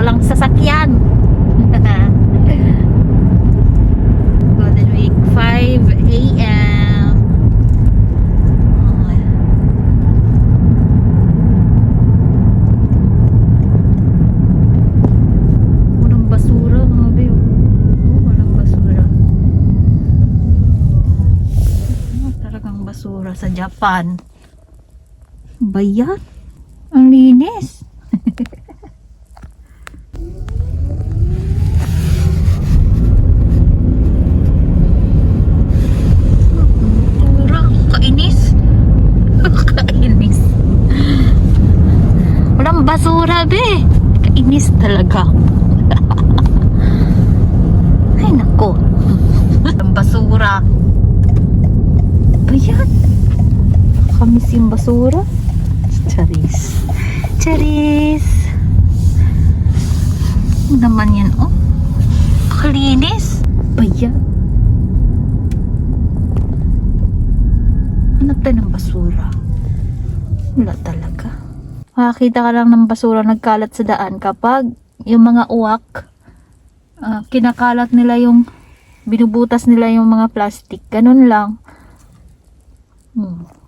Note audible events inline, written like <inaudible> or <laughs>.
walang sasakyan. <laughs> Golden Week 5 a.m. Oh. Walang basura mga bayo oh. oh, walang basura. Oh, talagang basura sa Japan. Bayan ang linis. Basura, be. Kainis talaga. <laughs> Ay, nako. <laughs> Walang basura. Ba yan? Kamis yung basura. Charis. Charis. Ano naman yan, oh? Kalinis. Ba yan? Hanap tayo ng basura. Wala talaga. Makakita ka lang ng basura nagkalat sa daan kapag yung mga uwak, ah, kinakalat nila yung, binubutas nila yung mga plastic. Ganun lang. Hmm.